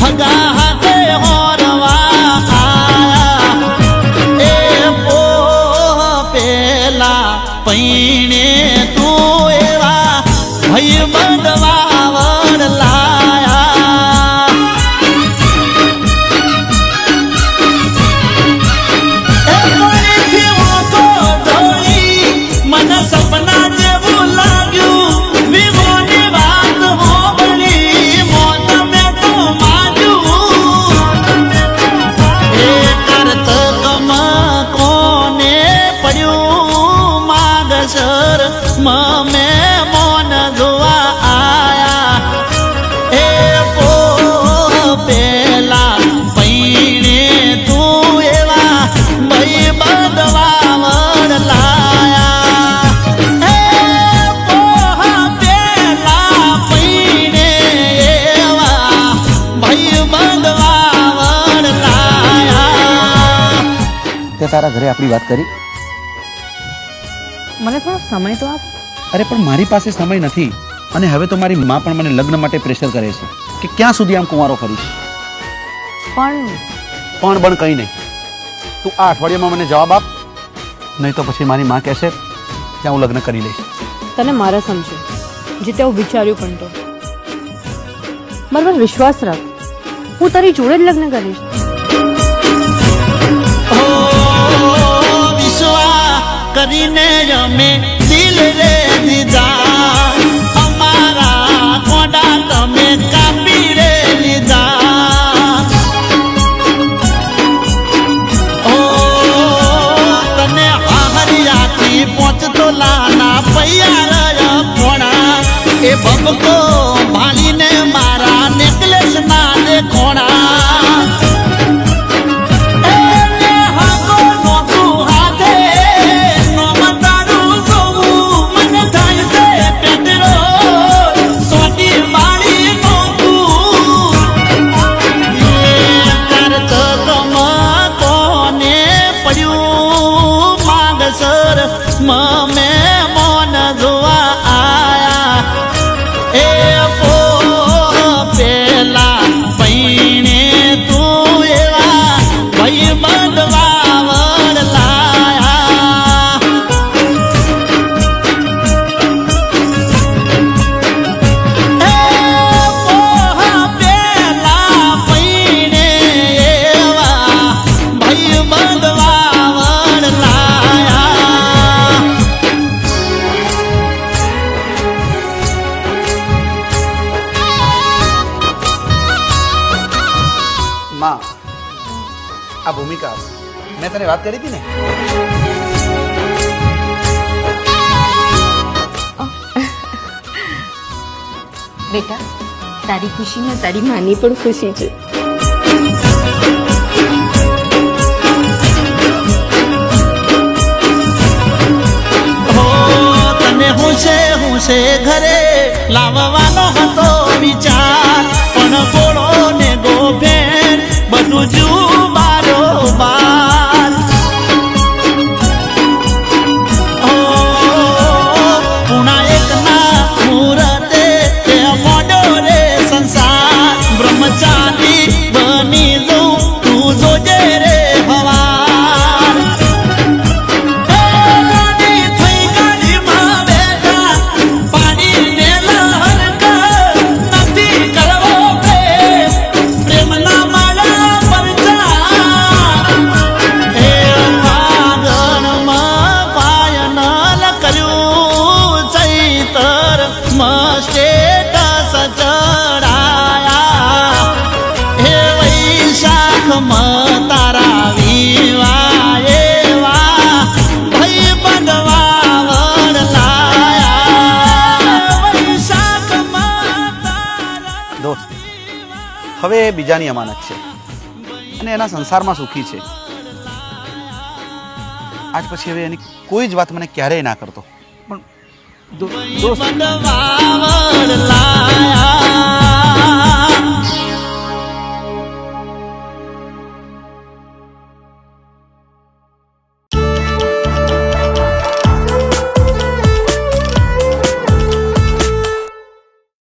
환가 તે તારા ઘરે આપણી વાત કરી? મને થોડો સમય તો આપ. અરે પણ મારી પાસે સમય નથી. અને હવે તો મારી મા પણ મને લગ્ન માટે પ્રેશર કરે છે કે ક્યાં સુધી આમ કુંવારો ફરીશ? પણ પણ પણ કંઈ નહીં. તું આ અઠવાડિયામાં મને જવાબ આપ. નહીં તો પછી મારી મા કહેશે ત્યાં હું લગ્ન કરી લઈશ. તને મારે સમજે. જે તેવું વિચાર્યું પણ તો. મારા પર વિશ્વાસ રાખ. હું તારી જોડે જ લગ્ન કરીશ. કરીને અમે તને વાત કરી હતી ને? બેટા તારી ખુશીમાં તારી માની પણ ખુશી છે. હું છે હું છે ઘરે લાવવાનો હવે એ બીજાની અમાનત છે અને એના સંસારમાં સુખી છે. આજ પછી હવે એની કોઈ જ વાત મને ક્યારેય ના કરતો. પણ દોસ્ત